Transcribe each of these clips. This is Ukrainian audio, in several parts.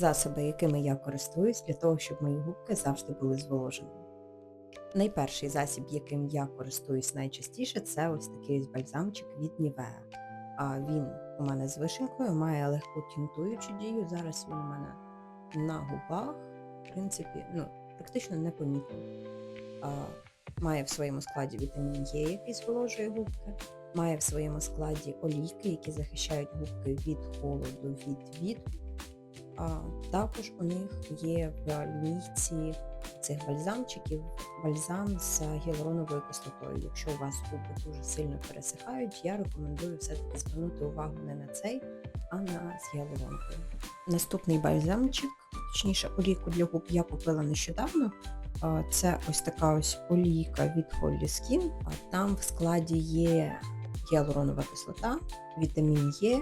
Засоби, якими я користуюсь для того, щоб мої губки завжди були зволоженими. Найперший засіб, яким я користуюсь найчастіше, це ось такий бальзамчик від. А він у мене з вишенькою, має легку тінтуючу дію. Зараз він у мене на губах, в принципі, ну, практично непомітний. Має в своєму складі вітамін Е, який зволожує губки, має в своєму складі олійки, які захищають губки від холоду, від вітру. А, також у них є в лінійці цих бальзамчиків бальзам з гіалуроновою кислотою. Якщо у вас губи дуже сильно пересихають, я рекомендую все-таки звернути увагу не на цей, а на з гіалуронкою. Наступний бальзамчик, точніше, олійку для губ я купила нещодавно. Це ось така ось олійка від Holly Skin. Там в складі є гіалуронова кислота, вітамін Е,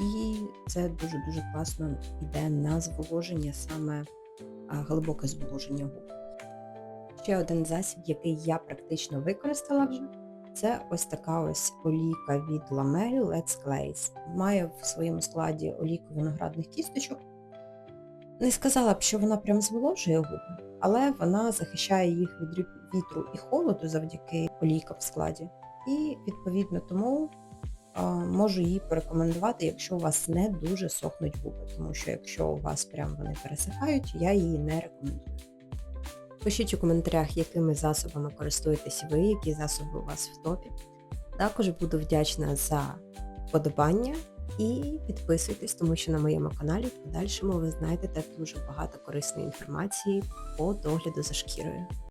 і це дуже-дуже класно йде на зволоження, саме глибоке зволоження губ. Ще один засіб, який я практично використала вже, це ось така ось олійка від La Let's Glaze. Має в своєму складі олійку виноградних кісточок. Не сказала б, що вона прям зволожує губи, але вона захищає їх від вітру і холоду завдяки олійкам в складі. І відповідно тому можу її порекомендувати, якщо у вас не дуже сохнуть губи, тому що якщо у вас прям вони пересихають, я її не рекомендую. Пишіть у коментарях, якими засобами користуєтесь ви, які засоби у вас в топі. Також буду вдячна за вподобання і підписуйтесь, тому що на моєму каналі в подальшому ви знайдете дуже багато корисної інформації по догляду за шкірою.